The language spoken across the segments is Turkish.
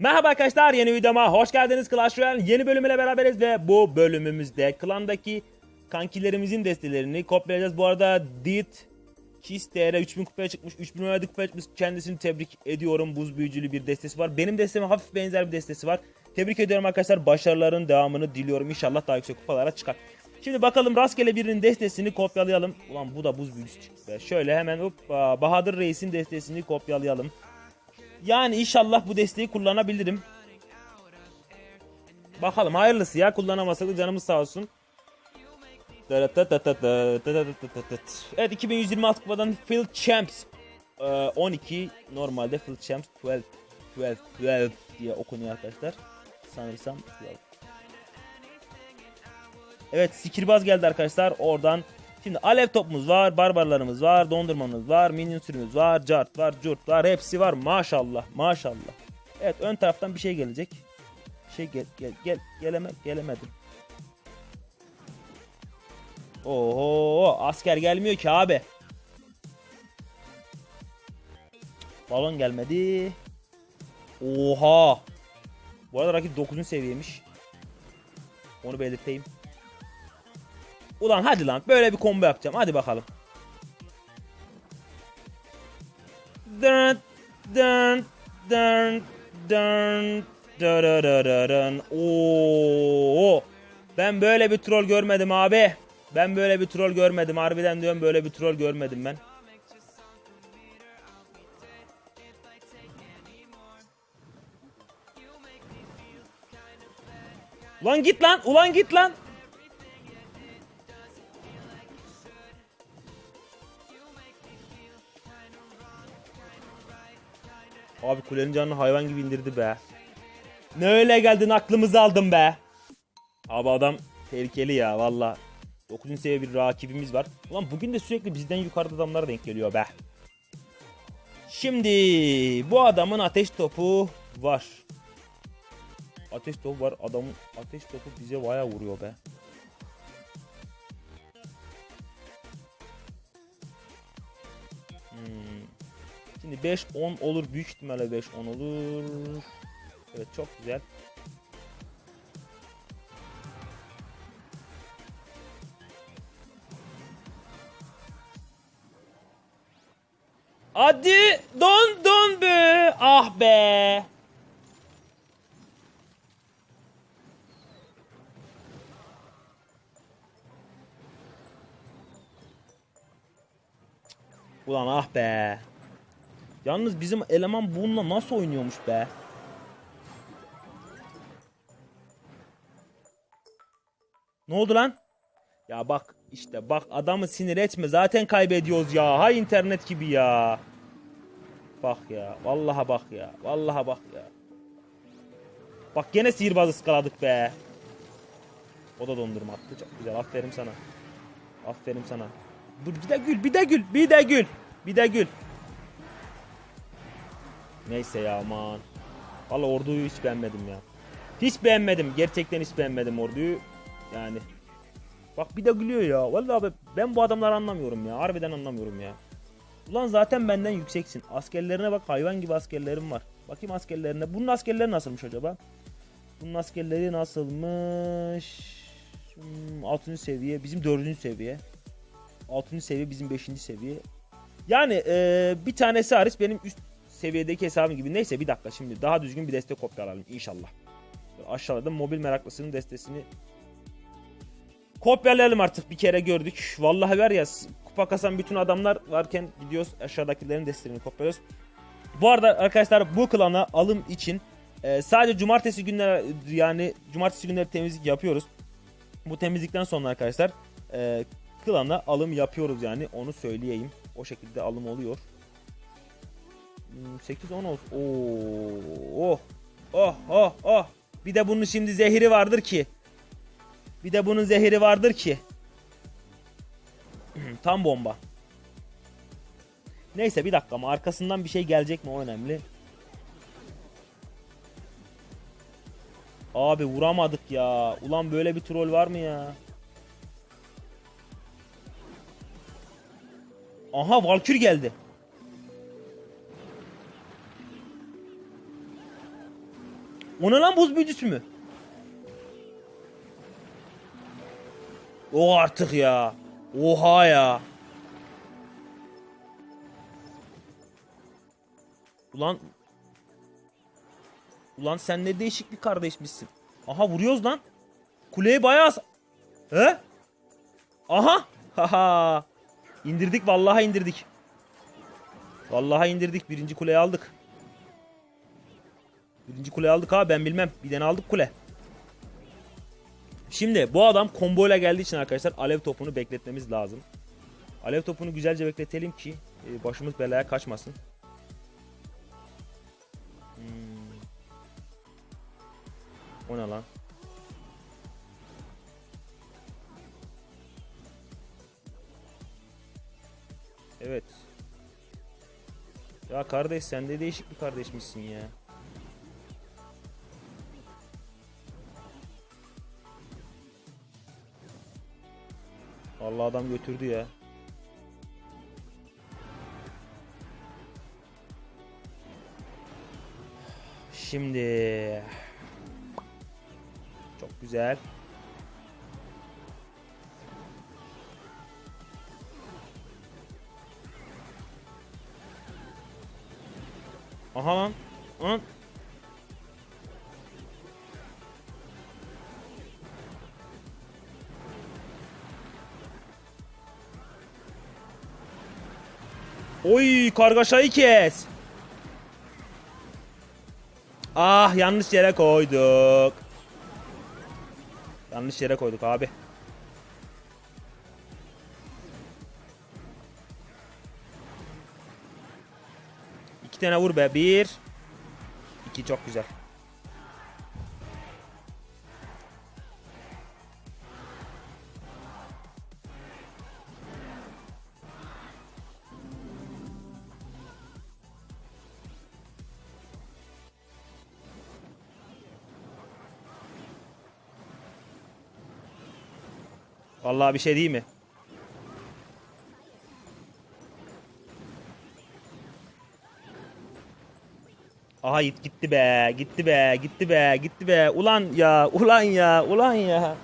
Merhaba arkadaşlar yeni videoma hoş geldiniz Clash Royale yeni bölümüyle beraberiz ve bu bölümümüzde klandaki kankilerimizin destelerini kopyalayacağız. Bu arada Dit Kiss TR 3000 kupaya çıkmış 3000 liraya kupaya çıkmış kendisini tebrik ediyorum buz büyücülü bir destesi var. Benim desteme hafif benzer bir destesi var. Tebrik ediyorum arkadaşlar başarıların devamını diliyorum inşallah daha yüksek kupalara çıkar. Şimdi bakalım rastgele birinin destesini kopyalayalım. Ulan bu da buz büyücüsü çıktı. Şöyle hemen hop Bahadır Reis'in destesini kopyalayalım. Yani inşallah bu desteği kullanabilirim. Bakalım hayırlısı ya kullanamasak da canımız sağ olsun. Evet 2126 kupadan Phil Champs Ee, 12 normalde Phil Champs 12 12 12 diye okunuyor arkadaşlar. Sanırsam 12. Evet sikirbaz geldi arkadaşlar oradan. Şimdi alev topumuz var, barbarlarımız var, dondurmamız var, minyon sürümüz var, cart var, curt var, hepsi var maşallah, maşallah. Evet ön taraftan bir şey gelecek. Bir şey gel, gel, gel, geleme, gelemedim. Oho asker gelmiyor ki abi. Balon gelmedi. Oha. Bu arada rakip 9. seviyemiş. Onu belirteyim. Ulan hadi lan böyle bir combo yapacağım. Hadi bakalım. Dın dın dın dın dırırırırın. Oo. Ben böyle bir troll görmedim abi. Ben böyle bir troll görmedim. Harbiden diyorum böyle bir troll görmedim ben. Ulan git lan. Ulan git lan. Abi kulenin canını hayvan gibi indirdi be. Ne öyle geldin aklımızı aldın be. Abi adam tehlikeli ya valla. 9. seviye bir rakibimiz var. Ulan bugün de sürekli bizden yukarıda adamlar denk geliyor be. Şimdi bu adamın ateş topu var. Ateş topu var. Adamın ateş topu bize baya vuruyor be. Şimdi 5-10 olur. Büyük ihtimalle 5-10 olur. Evet çok güzel. Hadi don don be. Ah be. Ulan ah be. Yalnız bizim eleman bununla nasıl oynuyormuş be? Ne oldu lan? Ya bak işte bak adamı sinir etme zaten kaybediyoruz ya. Hay internet gibi ya. Bak ya. Vallaha bak ya. Vallaha bak ya. Bak gene sihirbazı ıskaladık be. O da dondurma attı. Çok güzel. Aferin sana. Aferin sana. Dur bir de gül. Bir de gül. Bir de gül. Bir de gül. Neyse ya aman. Valla orduyu hiç beğenmedim ya. Hiç beğenmedim. Gerçekten hiç beğenmedim orduyu. Yani. Bak bir de gülüyor ya. Vallahi abi ben bu adamları anlamıyorum ya. Harbiden anlamıyorum ya. Ulan zaten benden yükseksin. Askerlerine bak hayvan gibi askerlerim var. Bakayım askerlerine. Bunun askerleri nasılmış acaba? Bunun askerleri nasılmış? Hmm, 6. seviye. Bizim 4. seviye. 6. seviye bizim 5. seviye. Yani ee, bir tanesi hariç benim üst seviyedeki hesabım gibi. Neyse bir dakika şimdi daha düzgün bir deste kopyalayalım inşallah. Aşağıda mobil meraklısının destesini kopyalayalım artık bir kere gördük. Vallahi var ya kupa kasan bütün adamlar varken gidiyoruz aşağıdakilerin destelerini kopyalıyoruz. Bu arada arkadaşlar bu klana alım için e, sadece cumartesi günleri yani cumartesi günleri temizlik yapıyoruz. Bu temizlikten sonra arkadaşlar e, klana alım yapıyoruz yani onu söyleyeyim. O şekilde alım oluyor. 8-10 olsun. Oo, oh, oh, oh, oh. Bir de bunun şimdi zehri vardır ki. Bir de bunun zehri vardır ki. Tam bomba. Neyse bir dakika ama arkasından bir şey gelecek mi o önemli. Abi vuramadık ya. Ulan böyle bir troll var mı ya? Aha Valkür geldi. O ne lan buz büyücüsü mü? O artık ya. Oha ya. Ulan Ulan sen ne değişik bir kardeşmişsin. Aha vuruyoruz lan. Kuleyi bayağı... He? Aha. Haha. İndirdik vallahi indirdik. Vallahi indirdik. Birinci kuleyi aldık. Birinci kuleyi aldık ha ben bilmem. Bir tane aldık kule. Şimdi bu adam komboyla geldiği için arkadaşlar alev topunu bekletmemiz lazım. Alev topunu güzelce bekletelim ki e, başımız belaya kaçmasın. Hmm. O ne lan? Evet. Ya kardeş sen de değişik bir kardeşmişsin ya. Allah adam götürdü ya. Şimdi çok güzel. Aha lan. Lan. Oy kargaşayı kes. Ah yanlış yere koyduk. Yanlış yere koyduk abi. İki tane vur be. Bir. İki çok güzel. Vallahi bir şey değil mi? Aha git gitti be, gitti be, gitti be, gitti be. Ulan ya, ulan ya, ulan ya.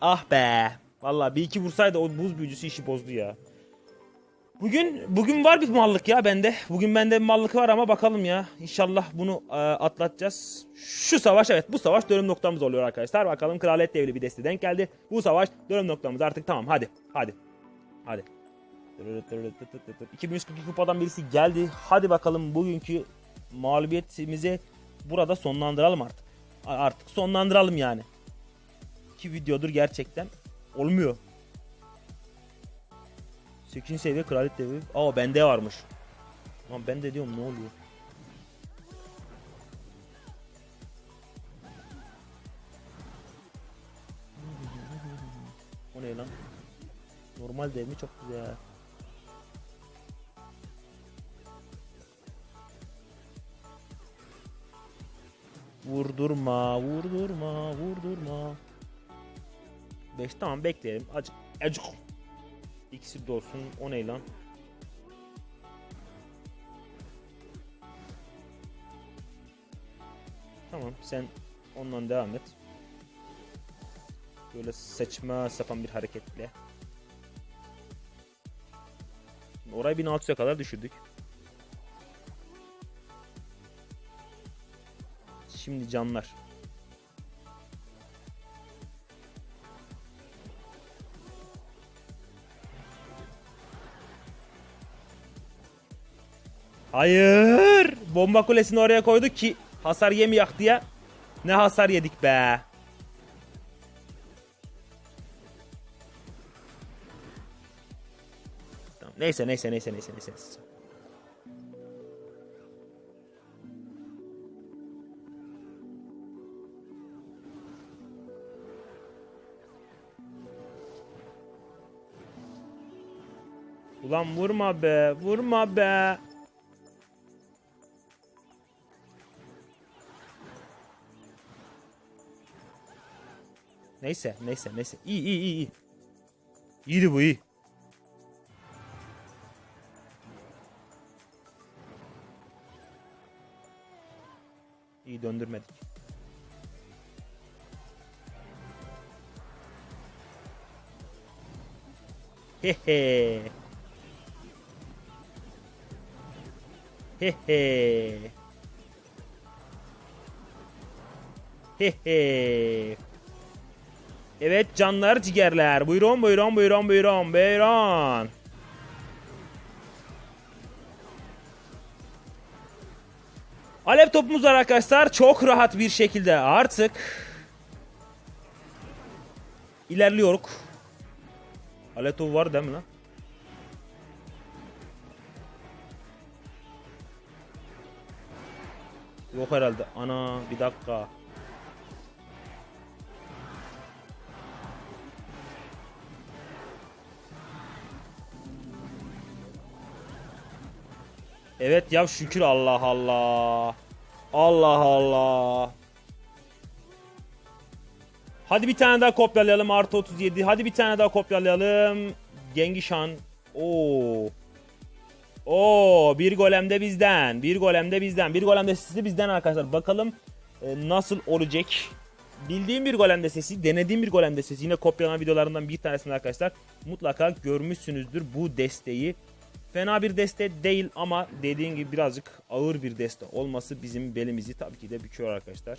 Ah be. Vallahi bir iki vursaydı o buz büyücüsü işi bozdu ya. Bugün bugün var bir mallık ya bende. Bugün bende bir mallık var ama bakalım ya. İnşallah bunu e, atlatacağız. Şu savaş evet bu savaş dönüm noktamız oluyor arkadaşlar. Bakalım kraliyet devri bir deste denk geldi. Bu savaş dönüm noktamız artık tamam hadi. Hadi. Hadi. 2142 kupadan birisi geldi. Hadi bakalım bugünkü mağlubiyetimizi burada sonlandıralım artık. Artık sonlandıralım yani. İki videodur gerçekten olmuyor. 8. seviye kraliyet devri. Aa bende varmış. Lan ben de diyorum ne oluyor? O ne lan? Normal dev mi çok güzel. Vurdurma, vurdurma, vurdurma. 5 tamam bekleyelim. Acık, acık. İkisi de olsun. O ne lan? Tamam sen ondan devam et. Böyle saçma sapan bir hareketle. Orayı 1600'e kadar düşürdük. Şimdi canlar. Hayır. Bomba kulesini oraya koyduk ki hasar yemeyek diye. Ne hasar yedik be. Tamam. Neyse neyse neyse neyse neyse. Ulan vurma be, vurma be. Neyse, neyse, neyse. İyi, iyi, iyi, iyi. İyiydi bu iyi. İyi döndürmedik. Hehe. Hehe. Hehe. Evet canlar ciğerler. Buyurun buyurun buyurun buyurun buyurun. Alev topumuz var arkadaşlar. Çok rahat bir şekilde artık ilerliyoruz. Alev topu var değil mi lan? Yok herhalde. Ana bir dakika. Evet ya şükür Allah Allah. Allah Allah. Hadi bir tane daha kopyalayalım artı 37. Hadi bir tane daha kopyalayalım. Gengişan. Oo. Oo bir golem de bizden. Bir golem de bizden. Bir golem de sesi bizden arkadaşlar. Bakalım e, nasıl olacak. Bildiğim bir golem de sesi, denediğim bir golem de sesi. Yine kopyalanan videolarından bir tanesini arkadaşlar. Mutlaka görmüşsünüzdür bu desteği. Fena bir deste değil ama dediğim gibi birazcık ağır bir deste olması bizim belimizi tabii ki de büküyor arkadaşlar.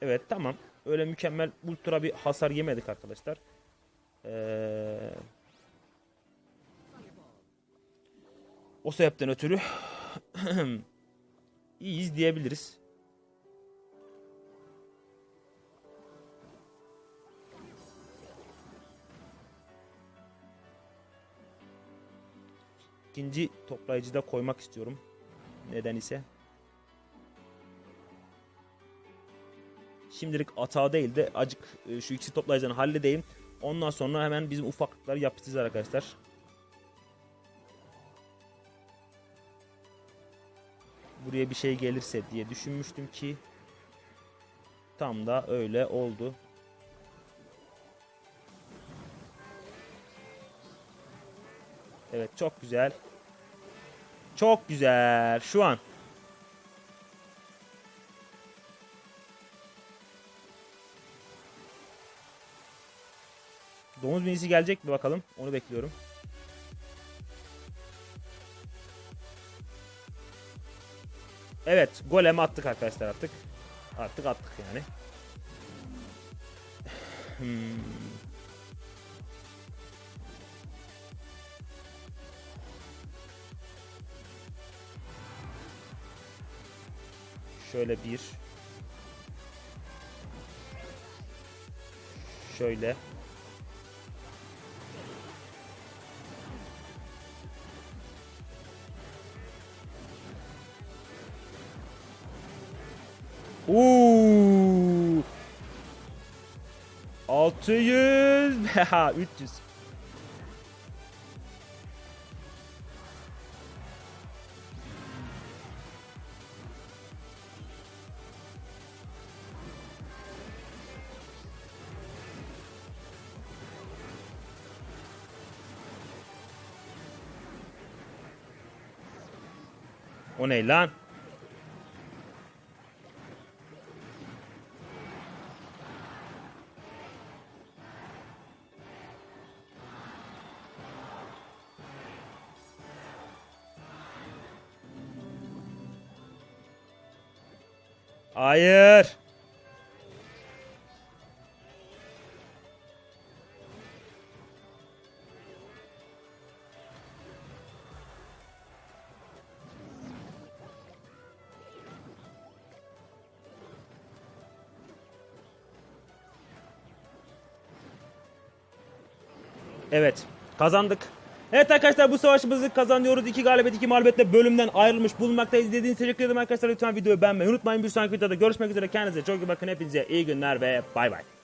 Evet tamam. Öyle mükemmel ultra bir hasar yemedik arkadaşlar. O sebepten ötürü iyiyiz diyebiliriz. İkinci toplayıcı da koymak istiyorum. Neden ise. Şimdilik atağı değil de acık e, şu ikisi toplayıcını halledeyim. Ondan sonra hemen bizim ufaklıkları yapacağız arkadaşlar. Buraya bir şey gelirse diye düşünmüştüm ki tam da öyle oldu. Evet çok güzel. Çok güzel. Şu an Domuz minisi gelecek mi bakalım. Onu bekliyorum. Evet. Golem attık arkadaşlar artık. Artık attık yani. Hmm. Şöyle bir. Şöyle. Uuu. 600 ha 300. O ne lan? Evet. Kazandık. Evet arkadaşlar bu savaşımızı kazanıyoruz. 2 galibiyet 2 mağlubiyetle bölümden ayrılmış bulunmaktayız. İzlediğiniz için teşekkür ederim arkadaşlar. Lütfen videoyu beğenmeyi unutmayın. Bir sonraki videoda görüşmek üzere. Kendinize çok iyi bakın. Hepinize iyi günler ve bay bay.